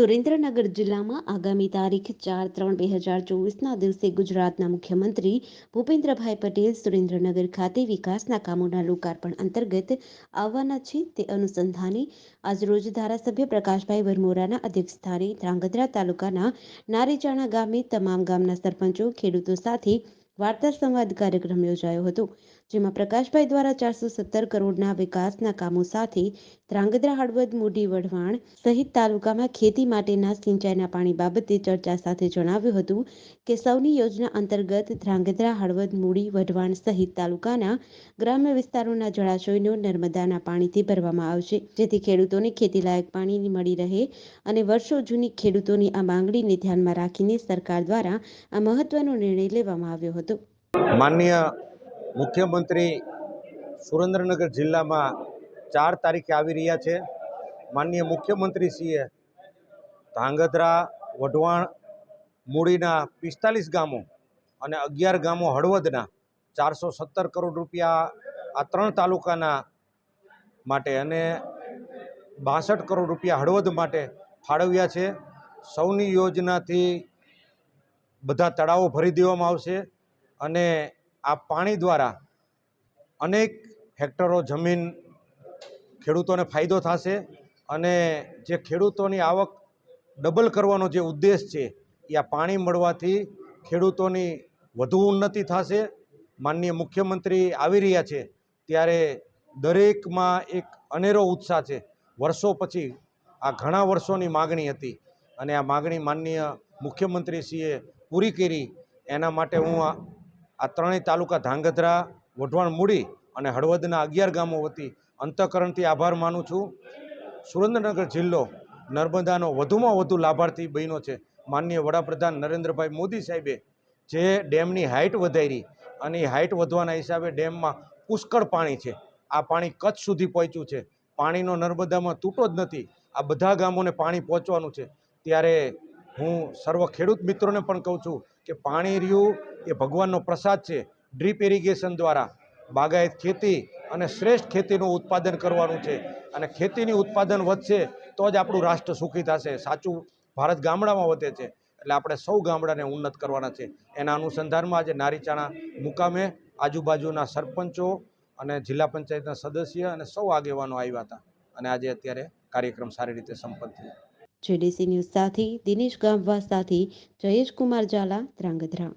સુરેન્દ્રનગર જિલ્લામાં આગામી તારીખ ચાર ત્રણ બે હજાર ચોવીસના દિવસે ગુજરાતના મુખ્યમંત્રી ભૂપેન્દ્રભાઈ પટેલ સુરેન્દ્રનગર ખાતે વિકાસના કામોના લોકાર્પણ અંતર્ગત આવવાના છે. તે અનુસંધાને આજરોજ ધારાસભ્ય પ્રકાશભાઈ વરમોરાના અધ્યક્ષસ્થાને ધ્રાંગધ્રા તાલુકાના નારીચાણા ગામે તમામ ગામના સરપંચો, ખેડૂતો સાથે વાર્તા સંવાદ કાર્યક્રમ યોજાયો હતો, જેમાં પ્રકાશભાઈ દ્વારા ચારસો સત્તર કરોડના વિકાસના કામો સાથે ધ્રાંગધ્રા હળવદ, મૂડી, વઢવાણ સહિત તાલુકામાં ખેતી માટેના સિંચાઈના પાણી બાબતે ચર્ચા સાથે જણાવ્યું હતું કે સૌની યોજના અંતર્ગત ધ્રાંગધ્રા હળવદ, મૂડી, વઢવાણ સહિત તાલુકાના ગ્રામ્ય વિસ્તારોના જળાશયોનો નર્મદાના પાણીથી ભરવામાં આવશે, જેથી ખેડૂતોને ખેતીલાયક પાણી મળી રહે અને વર્ષો જૂની ખેડૂતોની આ માંગણીને ધ્યાનમાં રાખીને સરકાર દ્વારા આ મહત્વનો નિર્ણય લેવામાં આવ્યો હતો. માનનીય મુખ્યમંત્રી સુરેન્દ્રનગર જિલ્લામાં ચાર તારીખે આવી રહ્યા છે. માનનીય મુખ્યમંત્રીશ્રીએ ધાંગધ્રા, વઢવાણ, મૂડીના પિસ્તાલીસ ગામો અને અગિયાર ગામો હળવદના ચારસો સત્તર કરોડ રૂપિયા આ ત્રણ તાલુકાના માટે અને બાસઠ કરોડ રૂપિયા હળવદ માટે ફાળવ્યા છે. સૌની યોજનાથી બધા તળાવો ભરી દેવામાં આવશે. અને આ પાણી દ્વારા અનેક હેક્ટરો જમીન ખેડૂતોને ફાયદો થશે અને જે ખેડૂતોની આવક ડબલ કરવાનો જે ઉદ્દેશ છે, એ આ પાણી મળવાથી ખેડૂતોની વધુ ઉન્નતિ થશે. માનનીય મુખ્યમંત્રી આવી રહ્યા છે ત્યારે દરેકમાં એક અનેરો ઉત્સાહ છે. વર્ષો પછી આ ઘણા વર્ષોની માગણી હતી અને આ માગણી માનનીય મુખ્યમંત્રીશ્રીએ પૂરી કરી. એના માટે હું આ ત્રણેય તાલુકા ધાંગધ્રા, વઢવાણ મૂડી અને હળવદના અગિયાર ગામો વતી અંતઃકરણથી આભાર માનું છું. સુરેન્દ્રનગર જિલ્લો નર્મદાનો વધુમાં વધુ લાભાર્થી બન્યો છે. માનનીય વડાપ્રધાન નરેન્દ્રભાઈ મોદી સાહેબે જે ડેમની હાઇટ વધારી અને એ હાઇટ વધવાના હિસાબે ડેમમાં પુષ્કળ પાણી છે. આ પાણી કચ્છ સુધી પહોંચ્યું છે. પાણીનો નર્મદામાં તૂટો જ નથી. આ બધા ગામોને પાણી પહોંચવાનું છે. ત્યારે હું સર્વ ખેડૂત મિત્રોને પણ કહું છું કે પાણી રહ્યું એ ભગવાનનો પ્રસાદ છે. ડ્રીપ ઇરિગેશન દ્વારા બાગાયત ખેતી અને શ્રેષ્ઠ ખેતીનું ઉત્પાદન કરવાનું છે. અને ખેતીની ઉત્પાદન વધશે તો જ આપણું રાષ્ટ્ર સુખી થશે. સાચું ભારત ગામડામાં વધે છે. એટલે આપણે સૌ ગામડાને ઉન્નત કરવાના છે. એના અનુસંધાનમાં આજે નારીચાણા મુકામે આજુબાજુના સરપંચો અને જિલ્લા પંચાયતના સદસ્ય અને સૌ આગેવાનો આવ્યા હતા. અને આજે અત્યારે કાર્યક્રમ સારી રીતે સંપન્ન થયો. જેડીસી ન્યૂઝ સાથે દિનેશ ગામવા સાથે જયેશ કુમાર ઝાલા, ધ્રાંગધ્રા.